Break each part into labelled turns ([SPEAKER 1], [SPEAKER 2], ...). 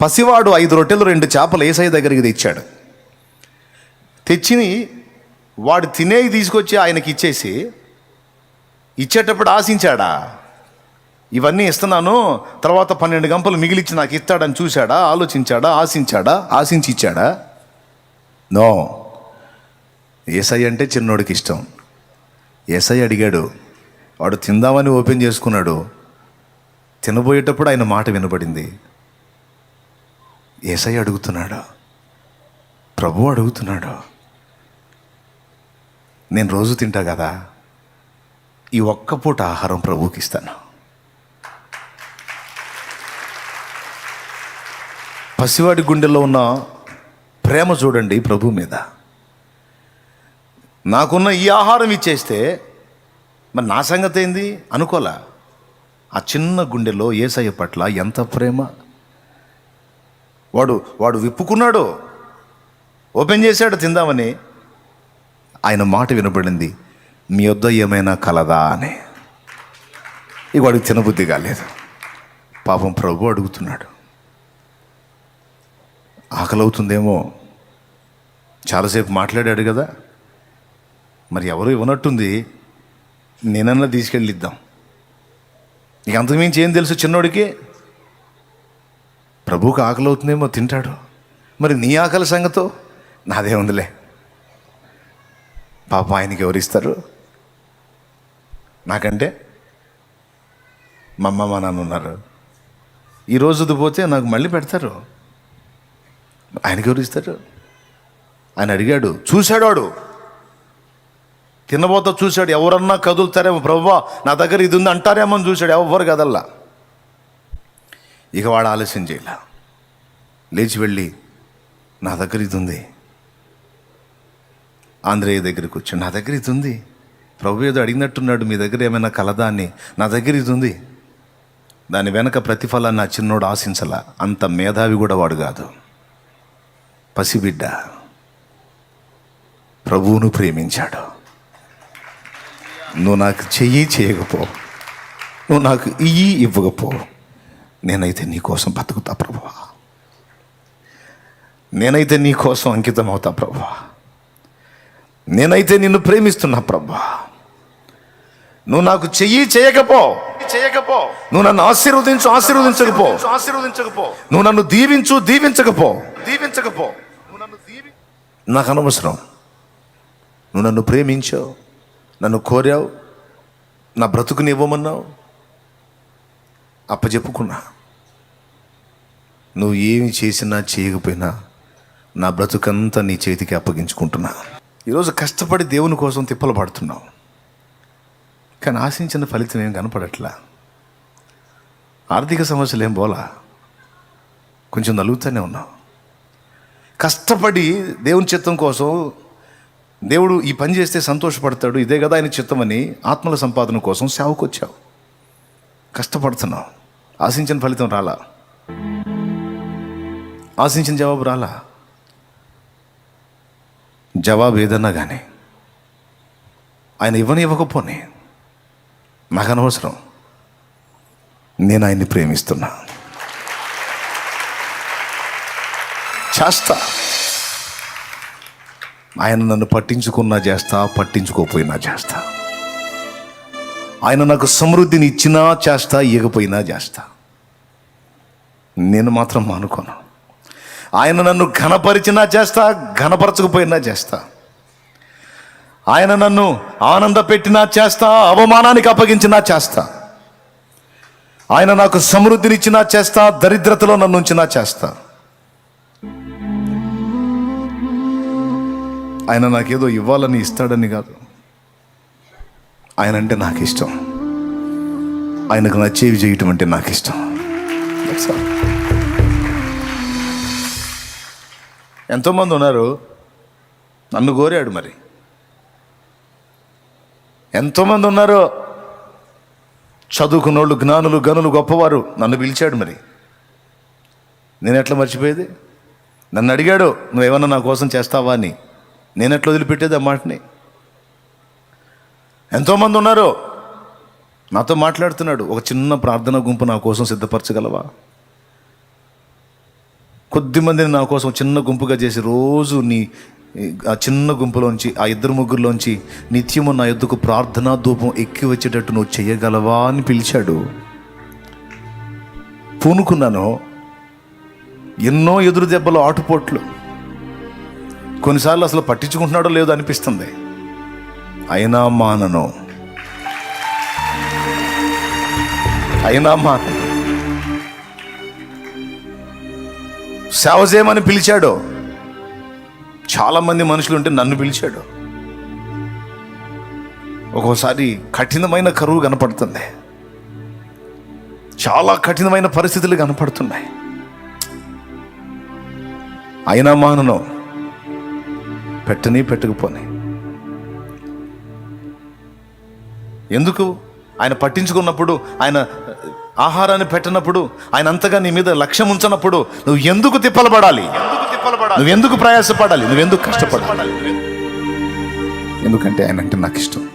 [SPEAKER 1] పసివాడు ఐదు రొట్టెలు రెండు చేపలు ఏసఐ దగ్గరికి తెచ్చాడు. తెచ్చి వాడు తినేవి తీసుకొచ్చి ఆయనకి ఇచ్చేసి ఇచ్చేటప్పుడు ఆశించాడా ఇవన్నీ ఇస్తున్నాను తర్వాత పన్నెండు గంపలు మిగిలిచ్చి నాకు ఇస్తాడని చూశాడా ఆలోచించాడా ఆశించాడా ఆశించి ఇచ్చాడా నో. ఏసై అంటే చిన్నోడికి ఇష్టం. ఏసఐ అడిగాడు వాడు తిందామని ఓపెన్ చేసుకున్నాడు. తినబోయేటప్పుడు ఆయన మాట వినబడింది. ఏసై అడుగుతున్నాడా? ప్రభు అడుగుతున్నాడా? నేను రోజు తింటా కదా ఈ ఒక్క పూట ఆహారం ప్రభుకి ఇస్తాను. పసివాడి గుండెల్లో ఉన్న ప్రేమ చూడండి ప్రభు మీద. నాకున్న ఈ ఆహారం ఇచ్చేస్తే మరి నా సంగతి ఏంది అనుకోలా. ఆ చిన్న గుండెలో ఏసయ్య పట్ల ఎంత ప్రేమ? వాడు వాడు విప్పుకున్నాడు. ఓపెన్ చేశాడు తిందామని. ఆయన మాట వినబడింది మీ వద్ద ఏమైనా కలదా? అని. ఇక వాడికి తినబుద్ధి కాలేదు. పాపం ప్రభు అడుగుతున్నాడు. ఆకలి అవుతుందేమో చాలాసేపు మాట్లాడాడు కదా. మరి ఎవరు ఇవ్వనట్టుంది. నేనన్నా తీసుకెళ్ళిద్దాం. ఇక అంతకుమించి ఏం తెలుసు చిన్నోడికి? ప్రభువుకి ఆకలి అవుతుందేమో తింటాడు. మరి నీ ఆకలి సంగతో నాదే ఉందిలే. పాప ఆయనకి ఎవరిస్తారు నాకంటే మా అమ్మ మా నాన్న ఉన్నారు. ఈ రోజుది పోతే నాకు మళ్ళీ పెడతారు. ఆయనకి ఎవరిస్తారు ఆయన అడిగాడు చూశాడు వాడు. తినబోత చూశాడు. ఎవరన్నా కదులుతారేమో ప్రభు నా దగ్గర ఇది ఉంది అంటారేమో అని చూశాడు. ఎవరు కదల్లా. ఇక వాడు ఆలస్యం చేయలే. లేచి వెళ్ళి నా దగ్గర ఇది ఉంది. ఆంధ్రేయ దగ్గరికి వచ్చి నా దగ్గర ఇది ఉంది. ప్రభు ఏదో అడిగినట్టున్నాడు మీ దగ్గర ఏమైనా కలదా అని నా దగ్గర ఇది ఉంది. దాని వెనక ప్రతిఫలాన్ని నా చిన్నోడు ఆశించాల. అంత మేధావి కూడా వాడు కాదు. పసిబిడ్డ. ప్రభువును ప్రేమించాడు. నువ్వు నాకు చెయ్యి చేయకపో. నువ్వు నాకు ఇయ్యి ఇవ్వకపో. నేనైతే నీ కోసం బతుకుతా ప్రభువా. నేనైతే నీ కోసం అంకితం అవుతా ప్రభా నేనైతే నిన్ను ప్రేమిస్తున్నా ప్రభా నువ్వు నాకు చెయ్యి చేయకపో. చేయకపో నువ్వు నన్ను ఆశీర్వదించు ఆశీర్వదించకపో. ఆశీర్వదించకపో నువ్వు నన్ను దీవించు దీవించకపో. దీవించకపో నువ్వు నన్ను దీవి నాకు అనవసరం. నువ్వు నన్ను ప్రేమించావు నన్ను కోరావు నా బ్రతుకుని ఇవ్వమన్నావు. అప్పచెప్పుకున్నా నువ్వు ఏమి చేసినా చేయకపోయినా నా బ్రతుకంతా నీ చేతికి అప్పగించుకుంటున్నా. ఈరోజు కష్టపడి దేవుని కోసం తిప్పలు పడుతున్నావు. కానీ ఆశించిన ఫలితం ఏం కనపడట్లా? ఆర్థిక సమస్యలు ఏం పోలా? కొంచెం నలుగుతూనే ఉన్నావు. కష్టపడి దేవుని చిత్తం కోసం దేవుడు ఈ పని చేస్తే సంతోషపడతాడు. ఇదే కదా ఆయన చిత్తమని ఆత్మల సంపాదన కోసం సేవకొచ్చావు. కష్టపడుతున్నావు. ఆశించిన ఫలితం రాలా? ఆశించిన జవాబు రాలా? జవాబు ఏదన్నా కానీ ఆయన ఇవ్వని ఇవ్వకపోని నాకు అనవసరం. నేను ఆయన్ని ప్రేమిస్తున్నా. చేస్తా. ఆయన నన్ను పట్టించుకున్నా చేస్తా పట్టించుకోపోయినా చేస్తా. ఆయన నాకు సమృద్ధిని ఇచ్చినా చేస్తా ఇవ్వకపోయినా చేస్తా. నేను మాత్రం మానుకోను. ఆయన నన్ను ఘనపరిచినా చేస్తా ఘనపరచకపోయినా చేస్తా. ఆయన నన్ను ఆనంద పెట్టినా చేస్తా అవమానానికి అప్పగించినా చేస్తా. ఆయన నాకు సమృద్ధినిచ్చినా చేస్తా దరిద్రతలో నన్ను ఉంచినా చేస్తా. ఆయన నాకేదో ఇవ్వాలని ఇస్తాడని కాదు. ఆయన అంటే నాకు ఇష్టం ఆయనకు నచ్చేవి చేయటం అంటే నాకు ఇష్టం ఎంతోమంది ఉన్నారు. నన్ను కోరాడు మరి. ఎంతోమంది ఉన్నారు. చదువుకున్నోళ్ళు జ్ఞానులు గనులు గొప్పవారు నన్ను పిలిచాడు మరి. నేను ఎట్లా మర్చిపోయేది? నన్ను అడిగాడు నువ్వేమన్నా నా కోసం చేస్తావా? అని. నేను ఎట్లా వదిలిపెట్టేది ఆ మాటని? ఎంతోమంది ఉన్నారు. నాతో మాట్లాడుతున్నాడు. ఒక చిన్న ప్రార్థన గుంపు నా కోసం సిద్ధపరచగలవా? కొద్ది మందిని నా కోసం చిన్న గుంపుగా చేసి రోజు నీ ఆ చిన్న గుంపులోంచి ఆ ఇద్దరు ముగ్గురులోంచి నిత్యము నా ఎద్దుకు ప్రార్థనా ధూపం ఎక్కి వచ్చేటట్టు నువ్వు చేయగలవా అని పిలిచాడు. పూనుకున్నాను. ఎన్నో ఎదురు దెబ్బలు ఆటుపోట్లు. కొన్నిసార్లు అసలు పట్టించుకుంటున్నాడో లేదో అనిపిస్తుంది. అయినా మానను. అయినా మానను. సేవ చేయమని పిలిచాడు చాలామంది మనుషులు ఉంటే నన్ను పిలిచాడు. ఒక్కోసారి కఠినమైన కరువు కనపడుతుంది. చాలా కఠినమైన పరిస్థితులు కనపడుతున్నాయి. అయినా మానను పెట్టని పెట్టకపోని. ఎందుకు? ఆయన పట్టించుకున్నప్పుడు ఆయన ఆహారాన్ని పెట్టినప్పుడు ఆయన అంతగా నీ మీద లక్ష్యం ఉంచనప్పుడు నువ్వు ఎందుకు తిప్పలబడాలి? నువ్వు ఎందుకు ప్రయాసపడాలి? నువ్వు ఎందుకు కష్టపడాలి? ఎందుకంటే ఆయన అంటే నాకు ఇష్టం.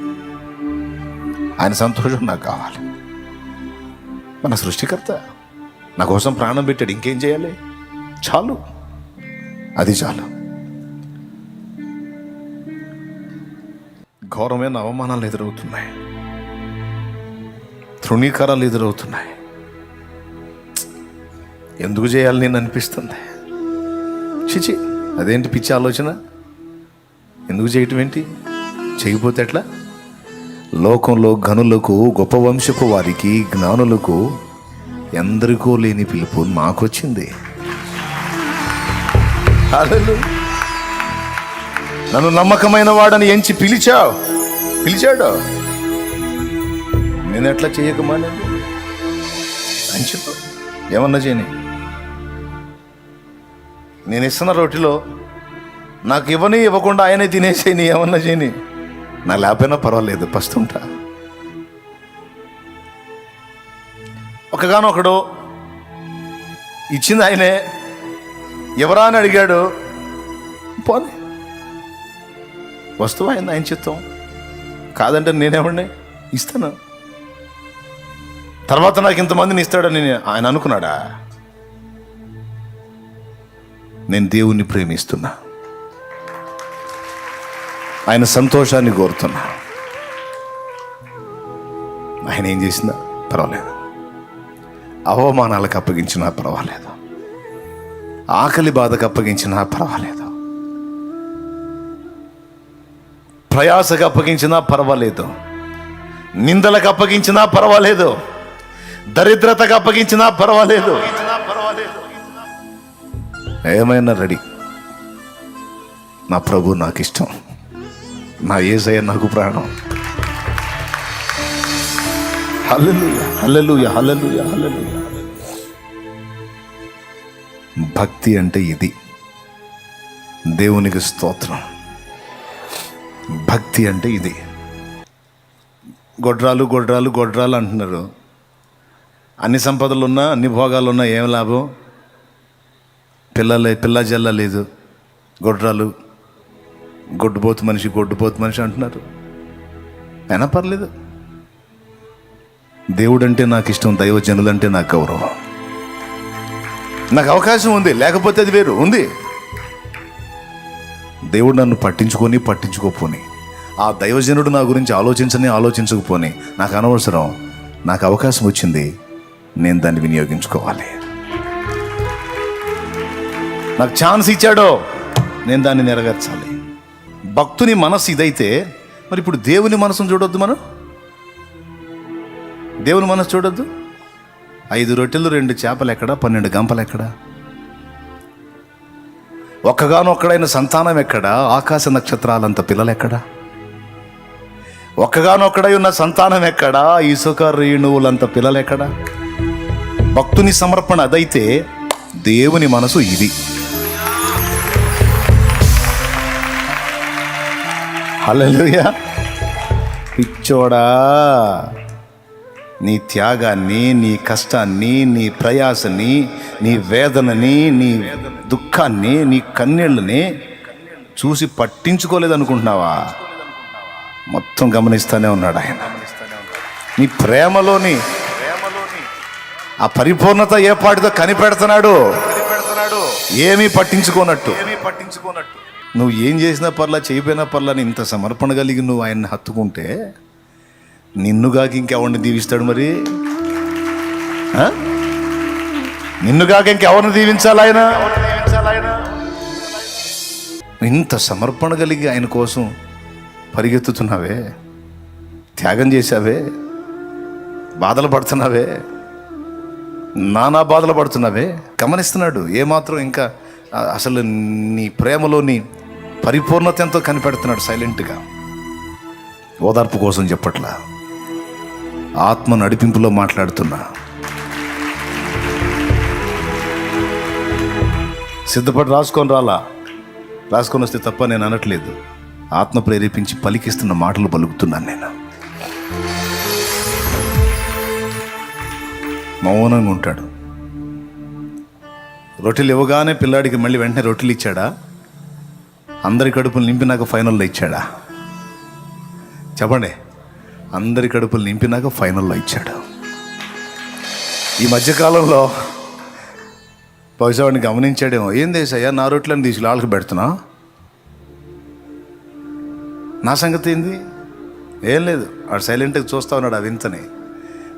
[SPEAKER 1] ఆయన సంతోషం నాకు కావాలి. మన సృష్టికర్త నా కోసం ప్రాణం పెట్టాడు. ఇంకేం చేయాలి? చాలు. అది చాలు. ఘోరమైన అవమానాలు ఎదురవుతున్నాయి. తృణీకరాలు ఎదురవుతున్నాయి. ఎందుకు చేయాలి నేను అనిపిస్తుంది. చిచి అదేంటి పిచ్చి ఆలోచన? ఎందుకు చేయటం ఏంటి? చేయకపోతే ఎట్లా? లోకంలో ఘనులకు గొప్ప వంశపు వారికి జ్ఞానులకు ఎందరికో లేని పిలుపు మాకొచ్చింది. నన్ను నమ్మకమైన వాడని ఎంచి పిలిచావు. పిలిచాడు? నేను ఎట్లా చేయకమానండి అని చెప్పు. ఏమన్నా చేయని? నేను ఇస్తున్న రొట్టెలో నాకు ఇవ్వని ఇవ్వకుండా ఆయనే తినేసేయని ఏమన్నా చేయని? నా లేకపోయినా పర్వాలేదు పస్తుంటా. ఒకగానొకడు ఇచ్చింది ఆయనే. ఎవరా అని అడిగాడు. పోనీ. వస్తువు ఆయన ఆయన చిత్తం కాదంటే నేనేమండి ఇస్తాను. తర్వాత నాకు ఇంతమందిని ఇస్తాడని ఆయన అనుకున్నాడా? నేను దేవుణ్ణి ప్రేమిస్తున్నా. ఆయన సంతోషాన్ని కోరుతున్నా. ఆయన ఏం చేసినా పర్వాలేదు. అవమానాలకు అప్పగించినా పర్వాలేదు. ఆకలి బాధకు అప్పగించినా పర్వాలేదు. ప్రయాసకు అప్పగించినా పర్వాలేదు. నిందలకు అప్పగించినా పర్వాలేదు. దరిద్రతకు అప్పగించినా పర్వాలేదు. ఏమైనా రెడీ? నా ప్రభు నాకు ఇష్టం నా ఏసయ్య నాకు ప్రాణం. హల్లెలూయా హల్లెలూయా హల్లెలూయా హల్లెలూయా. భక్తి అంటే ఇది. దేవునికి స్తోత్రం. భక్తి అంటే ఇది. గొడ్రాలు గొడ్రాలు గొడ్రాలు అంటున్నారు. అన్ని సంపదలు ఉన్నా అన్ని భోగాలు ఉన్నా ఏం లాభం? పిల్లలే పిల్ల జల్ల లేదు. గొడ్రాలు. గొడ్డుపోతు మనిషి గొడ్డుపోతు మనిషి అంటున్నారు. అయినా పర్లేదు. దేవుడు అంటే నాకు ఇష్టం దైవజనులంటే నాకు గౌరవం. నాకు అవకాశం ఉంది లేకపోతే అది వేరు ఉంది. దేవుడు నన్ను పట్టించుకొని పట్టించుకోపోని ఆ దైవజనుడు నా గురించి ఆలోచించని ఆలోచించకపోని నాకు అనవసరం. నాకు అవకాశం వచ్చింది నేను దాన్ని వినియోగించుకోవాలి. నాకు ఛాన్స్ ఇచ్చాడో నేను దాన్ని నెరవేర్చాలి. భక్తుని మనసు ఇదైతే మరి ఇప్పుడు దేవుని మనసును చూడొద్దు మనం? దేవుని మనసు చూడొద్దు? ఐదు రొట్టెలు రెండు చేపలు ఎక్కడ? పన్నెండు గంపలు ఎక్కడ? ఒక్కగానొక్కడైన సంతానం ఎక్కడ? ఆకాశ నక్షత్రాలంత పిల్లలు ఎక్కడ? ఒక్కగానొక్కడై ఉన్న సంతానం ఎక్కడ? ఇసుక రేణువులంత పిల్లలు ఎక్కడ? భక్తుని సమర్పణ అదైతే దేవుని మనసు ఇది. హల్లెలూయా. పిచ్చోడా నీ త్యాగాన్ని నీ కష్టాన్ని నీ ప్రయాసని నీ వేదనని నీ దుఃఖాన్ని నీ కన్నీళ్ళని చూసి పట్టించుకోలేదనుకుంటున్నావా? మొత్తం గమనిస్తూనే ఉన్నాడు ఆయన. నీ ప్రేమలోని ఆ పరిపూర్ణత ఏ పాటితో కనిపెడుతున్నాడు? ఏమీ పట్టించుకోనట్టు. ఏమీ పట్టించుకోనట్టు. నువ్వు ఏం చేసినా పర్లా చేయపోయినా పర్లా ఇంత సమర్పణ కలిగి నువ్వు ఆయన్ని హత్తుకుంటే నిన్నుగాక ఇంకెవరిని దీవిస్తాడు మరి? నిన్నుగాక ఇంకెవరిని దీవించాలి ఆయన? ఇంత సమర్పణ కలిగి ఆయన కోసం పరిగెత్తుతున్నావే? త్యాగం చేశావే? బాధలు పడుతున్నావే? నానా బాధలు పడుతున్నావే. గమనిస్తున్నాడు ఏమాత్రం ఇంకా అసలు నీ ప్రేమలోని పరిపూర్ణత ఎంతో కనిపెడుతున్నాడు సైలెంట్గా. ఓదార్పు కోసం చెప్పట్లా. ఆత్మ నడిపింపులో మాట్లాడుతున్నా. సిద్ధపడి రాసుకొని రాలా. రాసుకొని వస్తే తప్ప నేను అనట్లేదు. ఆత్మ ప్రేరేపించి పలికిస్తున్న మాటలు పలుకుతున్నాను నేను. మౌనంగా ఉంటాడు. రొట్టెలు ఇవ్వగానే పిల్లాడికి మళ్ళీ వెంటనే రొట్టెలు ఇచ్చాడా? అందరి కడుపులు నింపినాక ఫైనల్లో ఇచ్చాడా? చెప్పండి అందరి కడుపులు నింపినాక ఫైనల్లో ఇచ్చాడు. ఈ మధ్యకాలంలో బహుశా వాడిని గమనించాడేమో. ఏం దేశయ్యా నా రొట్టెలను తీసుకు వాళ్ళకి పెడుతున్నా? నా సంగతి ఏంది? ఏం లేదు వాడు సైలెంట్గా చూస్తా ఉన్నాడు ఆ వింతని.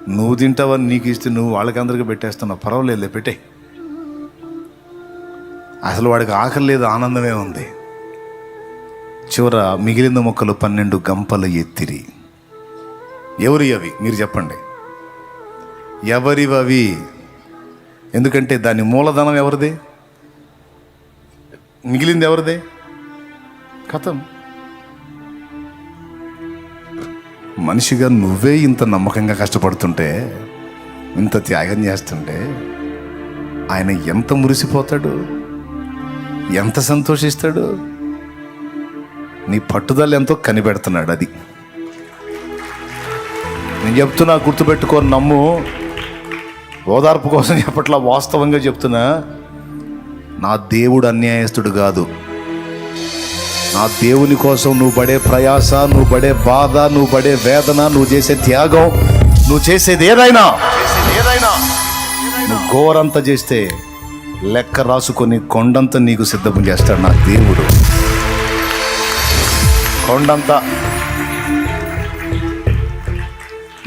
[SPEAKER 1] నువ్వు తింటావని నీకు ఇస్తే నువ్వు వాళ్ళకందరికీ పెట్టేస్తున్నావు. పర్వాలేదులే పెట్టే. అసలు వాడికి ఆకలి లేదు ఆనందమే ఉంది. చివర మిగిలిన మొక్కలు పన్నెండు గంపలు ఎత్తిరి. ఎవరి అవి? మీరు చెప్పండి. ఎవరివి అవి? ఎందుకంటే దాని మూలధనం ఎవరిది? మిగిలింది ఎవరిది? కథం. మనిషిగా నువ్వే ఇంత నమ్మకంగా కష్టపడుతుంటే ఇంత త్యాగం చేస్తుంటే ఆయన ఎంత మురిసిపోతాడు? ఎంత సంతోషిస్తాడు? నీ పట్టుదల ఎంతో కనిపెడుతున్నాడు అది. నేను చెప్తున్నా గుర్తుపెట్టుకో నమ్ము. ఓదార్పు కోసం చెప్పట్లా వాస్తవంగా చెప్తున్నా నా దేవుడు అన్యాయస్తుడు కాదు. నా దేవుని కోసం నువ్వు పడే ప్రయాస నువ్వు పడే బాధ నువ్వు పడే వేదన నువ్వు చేసే త్యాగం నువ్వు చేసేది ఏదైనా నువ్వు ఘోరంత చేస్తే లెక్క రాసుకొని కొండంత నీకు సిద్ధం చేస్తాడు నా దేవుడు. కొండంత.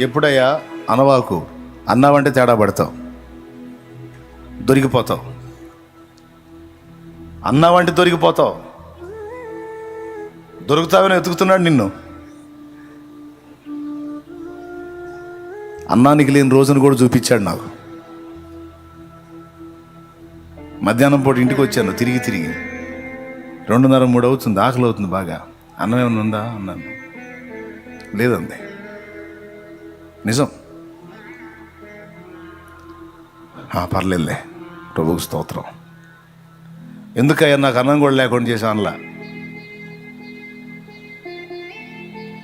[SPEAKER 1] ఎప్పుడయ్యా? అనవాకు. అన్నావంటే తేడా పడతావు. దొరికిపోతావు. అన్నావంటే దొరికిపోతావు. దొరుకుతావని వెతుకుతున్నాడు నిన్ను. అన్నానికి లేని రోజును కూడా చూపించాడు నాకు. మధ్యాహ్నం పూట ఇంటికి వచ్చాను తిరిగి తిరిగి. రెండున్నర మూడు అవుతుంది ఆకలి అవుతుంది బాగా. అన్నం ఏమైనా ఉందా? అన్నాను. లేదండి నిజం. పర్లేదులే. ప్రభుకు స్తోత్రం. ఎందుకయ్యా నాకు అన్నం కూడా లేకుండా చేసా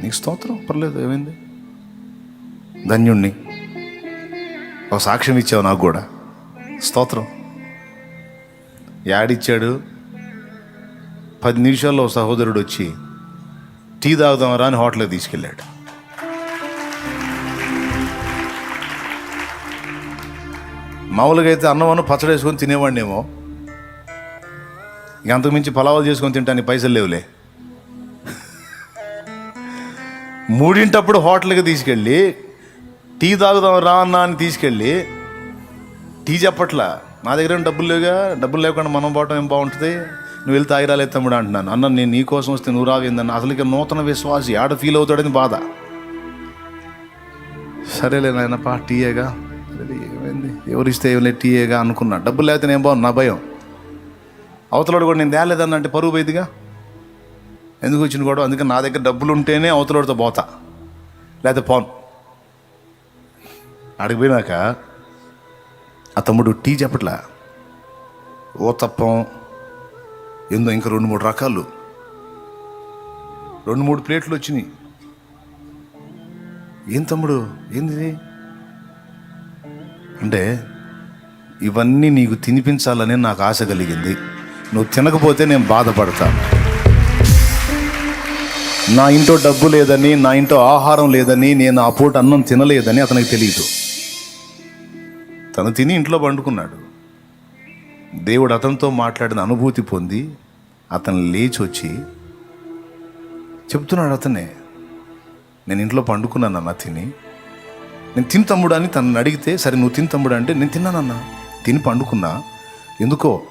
[SPEAKER 1] నీకు స్తోత్రం? పర్లేదు ఏమైంది? ధన్యుణ్ణి. ఒక సాక్ష్యం ఇచ్చావు నాకు కూడా. స్తోత్రం. యాడిచ్చాడు? పది నిమిషాల్లో సహోదరుడు వచ్చి టీ తాగుదామరా అని హోటల్కి తీసుకెళ్ళాడు. మామూలుగా అయితే అన్నం అన్నం పచ్చడి వేసుకొని తినేవాడినేమో. ఇక అంతకుమించి పలావాలు చేసుకొని తింటానికి పైసలు లేవులే. మూడింటప్పుడు హోటల్కి తీసుకెళ్ళి టీ తాగుదాం రా అన్న అని తీసుకెళ్ళి టీ చెప్పట్లా నా దగ్గర డబ్బులు లేవుగా? డబ్బులు లేకుండా మనం పోవటం ఏం బాగుంటుంది? నువ్వు వెళ్ళి తాగిరాలే తమ్ముడు అంటున్నాను. అన్న నేను నీ కోసం వస్తే నువ్వు రావిందన్న అసలు నూతన విశ్వాసి ఆడ ఫీల్ అవుతాడని బాధ. సరేలే నాయన పా టీయేగా. ఏమైంది? ఎవరిస్తే ఏమలే టీయేగా అనుకున్నా. డబ్బులు లేకపోతే నేను బాగున్నా నా భయం. అవతలాడు కూడా నేను తేలేదన్నంటే పరువు పోయిదిగా ఎందుకు వచ్చిన కూడా అందుకని నా దగ్గర డబ్బులు ఉంటేనే అవతలతో పోతా. లేకపోతే పోను. అడిగిపోయినాక ఆ తమ్ముడు టీ చెప్పట్లా. ఓ తప్పం ఏందో ఇంకా రెండు మూడు రకాలు. రెండు మూడు ప్లేట్లు వచ్చినాయి. ఏం తమ్ముడు? ఏంది అంటే ఇవన్నీ నీకు తినిపించాలని నాకు ఆశ కలిగింది. నువ్వు తినకపోతే నేను బాధపడతాను. నా ఇంట్లో డబ్బు లేదని నా ఇంట్లో ఆహారం లేదని నేను ఆ పూట అన్నం తినలేదని అతనికి తెలియదు. తను తిని ఇంట్లో పండుకున్నాడు. దేవుడు అతనితో మాట్లాడిన అనుభూతి పొంది అతను లేచి వచ్చి చెప్తున్నాడు అతనే నేను ఇంట్లో పండుకున్నానన్న తిని. నేను తిని తమ్ముడు అని తనని అడిగితే సరే నువ్వు తిని తమ్ముడు అంటే నేను తిన్నానన్నా తిని పండుకున్నా. ఎందుకో?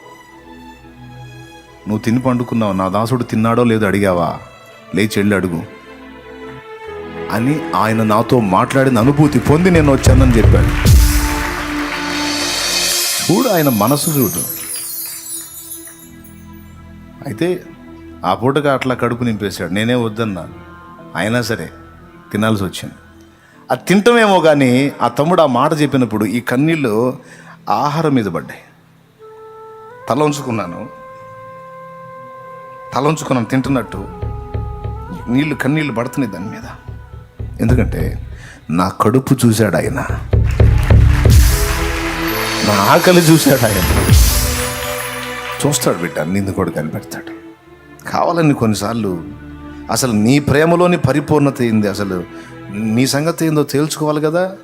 [SPEAKER 1] నువ్వు తిని పండుకున్నావు? నా దాసుడు తిన్నాడో లేదో అడిగావా? లేచి వెళ్ళి అడుగు. అని ఆయన నాతో మాట్లాడిన అనుభూతి పొంది నేను వచ్చానని చెప్పాడు. చూడు ఆయన మనసు చూడు. అయితే ఆ పూటగా అట్లా కడుపు నింపేశాడు. నేనే వద్దన్నా. అయినా సరే తినాల్సి వచ్చింది. అది తింటమేమో కానీ ఆ తమ్ముడు ఆ మాట చెప్పినప్పుడు ఈ కన్నీళ్ళు ఆహారం మీద పడ్డాయి. తల ఉంచుకున్నాను. తల ఉంచుకున్నాను తింటున్నట్టు నీళ్ళు కన్నీళ్ళు పడుతున్నాయి దాని మీద. ఎందుకంటే నా కడుపు చూశాడు ఆయన. నా ఆకలి చూశాడు ఆయన. చూస్తాడు బిడ్డ నిన్ను కూడా కనిపెడతాడు. కావాలని కొన్నిసార్లు అసలు నీ ప్రేమలోని పరిపూర్ణత ఏంది? అసలు నీ సంగతి ఏందో తేల్చుకోవాలి కదా?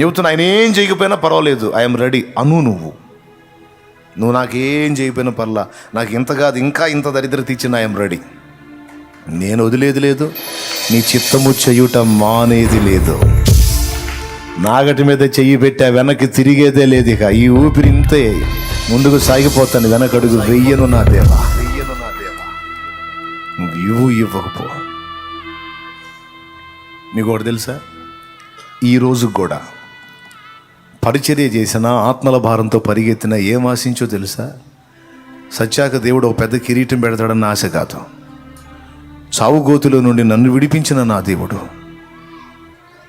[SPEAKER 1] చెబుతున్నా ఆయన ఏం చేయకపోయినా పర్వాలేదు. I'm ready. అను నువ్వు. నువ్వు నాకేం చేయకపోయినా పర్లా. నాకు ఇంత కాదు ఇంకా ఇంత దరిద్ర ఇచ్చిన ఐఎమ్ రెడీ. నేను వదిలేదు లేదు నీ చిత్తము చెయ్యుట మానేది లేదు. నాగటి మీద చెయ్యి పెట్టా వెనక్కి తిరిగేదే లేదు ఇక. ఈ ఊపిరి ఇంతే. ముందుకు సాగిపోతాను వెనకడుగు వెయ్యను నా దేవా. నువ్వు ఇవ్వు ఇవ్వకపో. మీకు ఒకటి తెలుసా? ఈ రోజు కూడా పరిచర్య చేసిన ఆత్మల భారంతో పరిగెత్తిన ఏం ఆశించో తెలుసా? సత్యాక దేవుడు ఒక పెద్ద కిరీటం పెడతాడన్న ఆశ కాదు. చావుగోతిలో నుండి నన్ను విడిపించిన నా దేవుడు.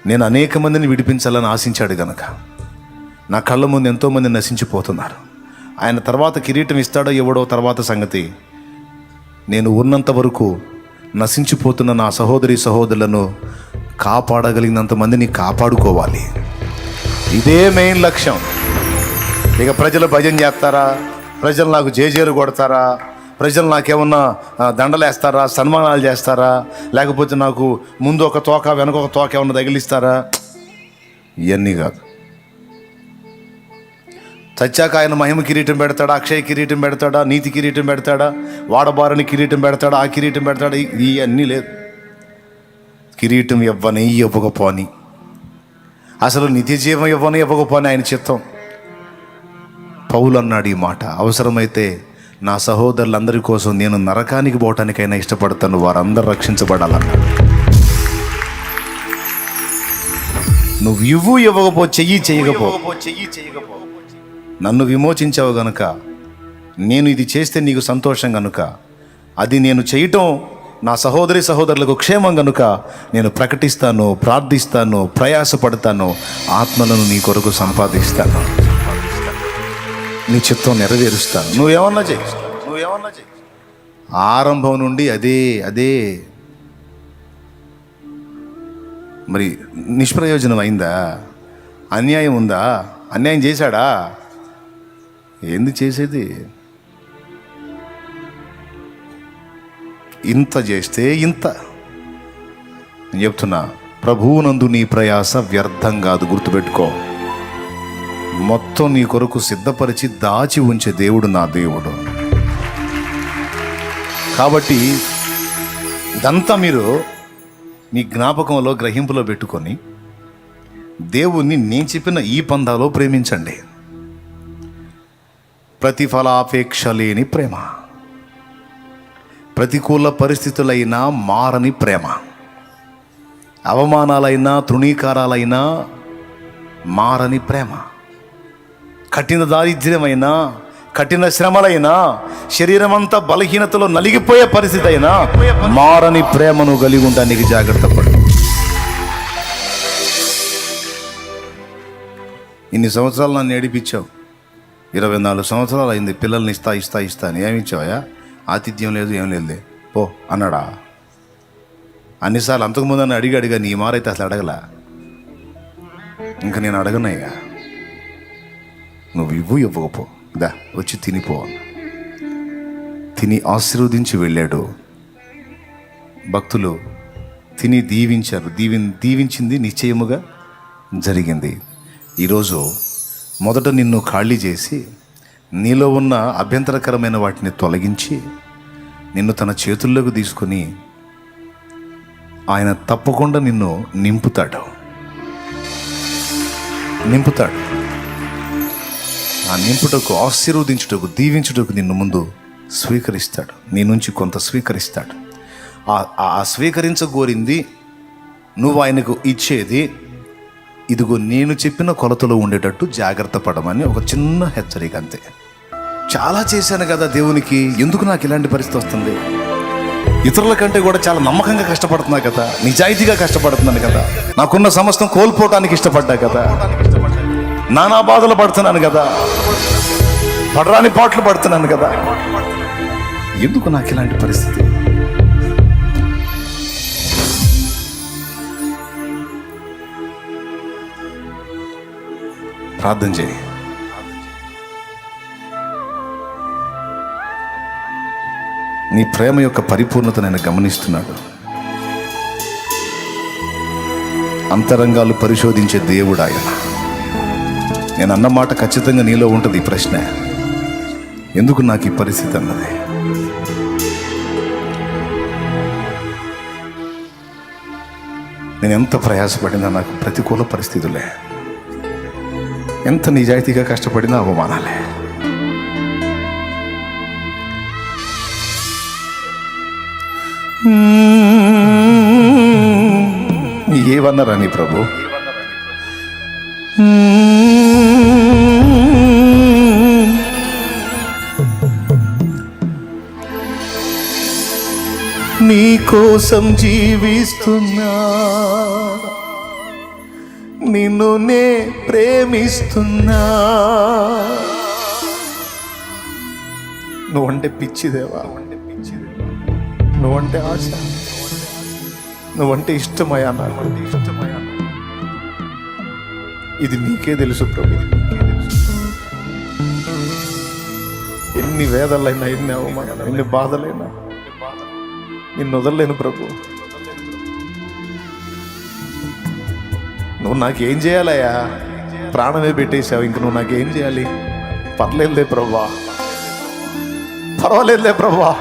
[SPEAKER 1] నేను అనేక మందిని విడిపించాలని ఆశించాడు గనక. నా కళ్ళ ముందు ఎంతోమంది నశించిపోతున్నారు. ఆయన తర్వాత కిరీటం ఇస్తాడో ఇవ్వడో తర్వాత సంగతి. నేను ఉన్నంత వరకు నశించిపోతున్న నా సహోదరి సహోదరులను కాపాడగలిగినంత మందిని కాపాడుకోవాలి. ఇదే మెయిన్ లక్ష్యం. ఇక ప్రజలు భజన చేస్తారా? ప్రజలు నాకు జేజేలు కొడతారా? ప్రజలు నాకేమన్నా దండలేస్తారా? సన్మానాలు చేస్తారా? లేకపోతే నాకు ముందు ఒక తోక వెనక ఒక తోక ఏమన్నా తగిలిస్తారా? ఇవన్నీ కాదు. చచ్చాక ఆయన మహిమ కిరీటం పెడతాడా? అక్షయ కిరీటం పెడతాడా? నీతి కిరీటం పెడతాడా? వాడబారని కిరీటం పెడతాడా? ఆ కిరీటం పెడతాడా? ఇవన్నీ లేదు. కిరీటం ఇవ్వని ఇవ్వకపోని అసలు నిత్య జీవం ఇవ్వని ఇవ్వకపోని ఆయన చిత్తం. పౌలు అన్నాడు ఈ మాట. అవసరమైతే నా సహోదరులందరి కోసం నేను నరకానికి పోవటానికైనా ఇష్టపడతాను. వారందరూ రక్షించబడాలన్నాడు. నువ్వు ఇవ్వు ఇవ్వకపో చెయ్యి చేయకపో చెయ్యి చేయకపో నన్ను విమోచించావు గనుక నేను ఇది చేస్తే నీకు సంతోషం గనుక అది నేను చేయటం నా సహోదరి సహోదరులకు క్షేమం గనుక నేను ప్రకటిస్తాను ప్రార్థిస్తాను ప్రయాసపడతాను ఆత్మలను నీ కొరకు సంపాదిస్తాను. నీ చిత్తం నెరవేరుస్తాను. నువ్వేమన్నా చేయి నువ్వేమన్నా చేయి ఆరంభం నుండి అదే అదే. మరి నిష్ప్రయోజనం అయిందా? అన్యాయం ఉందా? అన్యాయం చేశాడా? ఏంది చేసేది? ఇంత చేస్తే ఇంత. నేను చెప్తున్నా ప్రభువునందు నీ ప్రయాస వ్యర్థం కాదు గుర్తుపెట్టుకో. మొత్తం నీ కొరకు సిద్ధపరిచి దాచి ఉంచే దేవుడు నా దేవుడు. కాబట్టి ఇదంతా మీరు మీ జ్ఞాపకంలో గ్రహింపులో పెట్టుకొని దేవుణ్ణి నేను చెప్పిన ఈ పందాలో ప్రేమించండి. ప్రతిఫలాపేక్ష లేని ప్రేమ. ప్రతికూల పరిస్థితులైనా మారని ప్రేమ. అవమానాలైనా తృణీకారాలైనా మారని ప్రేమ. కఠిన దారిద్ర్యమైనా కఠిన శ్రమలైనా శరీరం అంతా బలహీనతలో నలిగిపోయే పరిస్థితి అయినా మారని ప్రేమను కలిగి ఉండడానికి జాగ్రత్త పడు. ఇన్ని సంవత్సరాలు నన్ను ఏడిపించావు. ఇరవై నాలుగు సంవత్సరాలు అయింది. పిల్లల్ని ఇస్తా ఇస్తా ఇస్తా అని. ఏమిచ్చావయా ఆతిథ్యం లేదు ఏం లేదులే. పో అన్నాడా. అన్నిసార్లు అంతకుముందు అని అడిగి అడిగా నీ మారైతే అసలు అడగలా. ఇంకా నేను అడగనయ్యా నువ్వు ఇవ్వు ఇవ్వకపో. దా వచ్చి తినిపో తిని ఆశీర్వదించి వెళ్ళాడు. భక్తులు తిని దీవించారు. దీవి దీవించింది నిశ్చయముగా జరిగింది. ఈరోజు మొదట నిన్ను ఖాళీ చేసి నీలో ఉన్న అభ్యంతరకరమైన వాటిని తొలగించి నిన్ను తన చేతుల్లోకి తీసుకొని ఆయన తప్పకుండా నిన్ను నింపుతాడు. నింపుతాడు. ఆ నింపుటకు ఆశీర్వదించుటకు దీవించుటకు నిన్ను ముందు స్వీకరిస్తాడు. నీ నుంచి కొంత స్వీకరిస్తాడు. ఆ- ఆ ఆ స్వీకరించగోరింది నువ్వు ఆయనకు ఇచ్చేది ఇదిగో నేను చెప్పిన కొలతలో ఉండేటట్టు జాగ్రత్త పడమని ఒక చిన్న హెచ్చరిక అంతే. చాలా చేశాను కదా దేవునికి ఎందుకు నాకు ఇలాంటి పరిస్థితి వస్తుంది? ఇతరుల కంటే కూడా చాలా నమ్మకంగా కష్టపడుతున్నా కదా నిజాయితీగా కష్టపడుతున్నాను కదా నాకున్న సమస్తం కోల్పోవటానికి ఇష్టపడ్డా కదా నానా బాధలు పడుతున్నాను కదా పడరాని పాటలు పడుతున్నాను కదా ఎందుకు నాకు ఇలాంటి పరిస్థితి? ప్రార్థన చేయి. నీ ప్రేమ యొక్క పరిపూర్ణత నేను గమనిస్తున్నాడు. అంతరంగాలు పరిశోధించే దేవుడు ఆయన. నేను అన్న మాట ఖచ్చితంగా నీలో ఉంటుంది ఈ ప్రశ్న. ఎందుకు నాకు ఈ పరిస్థితి అన్నది? నేను ఎంత ప్రయాసపడినా నాకు ప్రతికూల పరిస్థితులే. ఎంత నిజాయితీగా కష్టపడినా అవమానాలే. ఏవన్నారా నీ ప్రభు? నీ కోసం జీవిస్తున్నా నిన్ను నే ప్రేమిస్తున్నా. నువ్వంటే పిచ్చిదేవా? నువ్వంటే ఆశ? నువ్వంటే ఇష్టమయ్యా నాకు ఇష్టమయ్యా ఇది నీకే తెలుసు ప్రభు ఎన్ని వేదలైనా ఎన్ని అవమానాలు ఎన్ని బాధలైనా నిన్ను వదలలేను ప్రభు. నువ్వు నాకేం చేయాలయ్యా? ప్రాణమే పెట్టేశావు ఇంక నువ్వు నాకేం చేయాలి? పర్లేదులే పర్వాలేదులే ప్రభా. పర్వాలేదులే ప్రభా.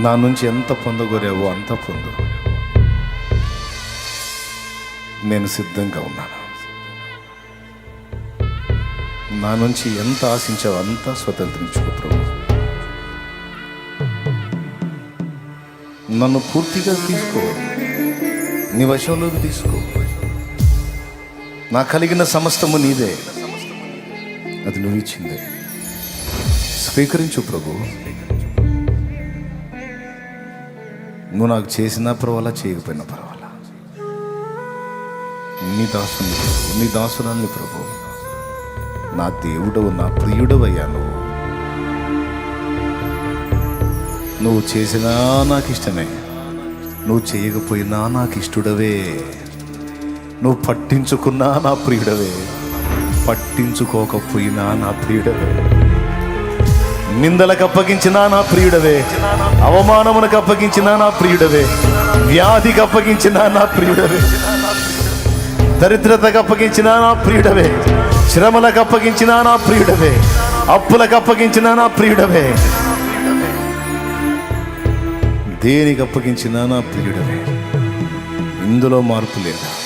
[SPEAKER 1] నా నుంచి ఎంత పొందగోరేవో అంత పొందు. నేను సిద్ధంగా ఉన్నాను. నా నుంచి ఎంత ఆశించావో అంతా స్వతంత్రించుకో ప్రభు. నన్ను పూర్తిగా తీసుకో. నీ వశంలోకి తీసుకో. నా కలిగిన సమస్తము నీదే. అది నువ్వు ఇచ్చిందే. స్వీకరించు ప్రభు. నువ్వు నాకు చేసినా పర్వాలా చేయకపోయినా పర్వాలా? నీ దాసుని నీ దాసురాన్ని ప్రభు నా దేవుడవు నా ప్రియుడవయ్యా నువ్వు. నువ్వు చేసినా నాకు ఇష్టమే నువ్వు చేయకపోయినా నాకు ఇష్టడవే నువ్వు పట్టించుకున్నా నా ప్రియుడవే పట్టించుకోకపోయినా నా ప్రియుడవే. నిందలకు అప్పగించినా నా ప్రియుడవే. అవమానమునకు అప్పగించినా నా ప్రియుడవే. వ్యాధికి అప్పగించినా నా ప్రియుడవే. దరిద్రతకు అప్పగించినా నా ప్రియుడవే. శ్రమలకు అప్పగించినా నా ప్రియుడవే. అప్పులకు అప్పగించినా నా ప్రియుడవే. దేనికి అప్పగించినా నా ప్రియుడవే? ఇందులో మార్పు లేదా?